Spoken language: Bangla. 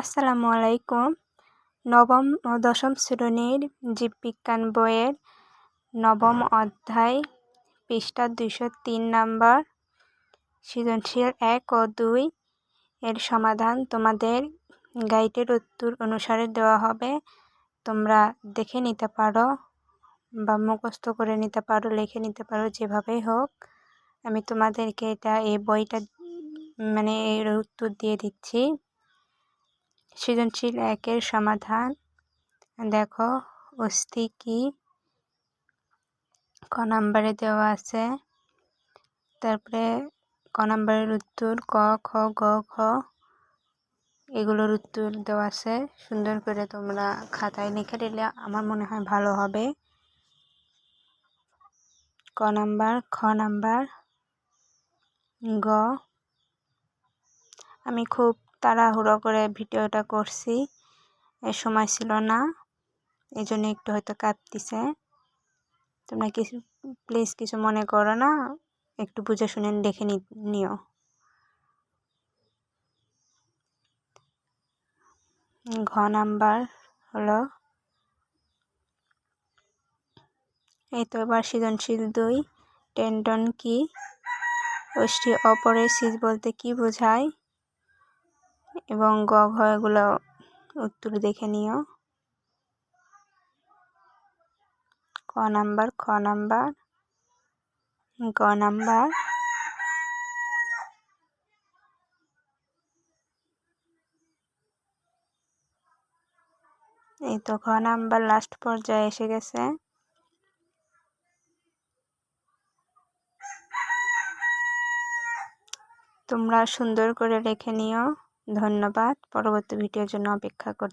আসসালামু আলাইকুম নবম ও দশম শ্রেণির জীববিজ্ঞান বইয়ের নবম অধ্যায়, পৃষ্ঠা দুইশো তিন নম্বর, সৃজনশীল এক ও দুই এর সমাধান তোমাদের গাইডের উত্তর অনুসারে দেওয়া হবে। তোমরা দেখে নিতে পারো বা মুখস্থ করে নিতে পারো, লিখে নিতে পারো যেভাবেই হোক। আমি তোমাদেরকে এটা, এই বইটা মানে এর উত্তর দিয়ে দিচ্ছি। সৃজনশীল একের সমাধান। দেখো, অস্থি কি? ক নাম্বারে দেওয়া আছে। তারপরে ক নাম্বারের উত্তর, ক, খ, গ খ এগুলোর উত্তর দেওয়া আছে। সুন্দর করে তোমরা খাতায় লিখে দিলে আমার মনে হয় ভালো হবে। ক নাম্বার, খ নাম্বার, গ। আমি খুব তাড়াহুড়ো করে ভিডিওটা করছি। এর সময় ছিল না এই জন্য একটু হয়তো কাঁপতিছে তোমরা কিছু, প্লিজ কিছু মনে করো না, একটু বুঝে শুনে দেখে নিও। ঘ নাম্বার হলো, এই তো এবার সৃজনশীল দুই টেন্ডন কি? ওষ্ঠী অপরের সিজ বলতে কি বোঝায়? এবং গ ঘ এগুলো উত্তর দেখে নিও। ক নাম্বার, খ নাম্বার, গ নাম্বার। এই তো খ নাম্বার লাস্ট পর্যায়ে এসে গেছে। তোমরা সুন্দর করে রেখে নিও। ধন্যবাদ। পরবর্তী ভিডিওর জন্য অপেক্ষা করতে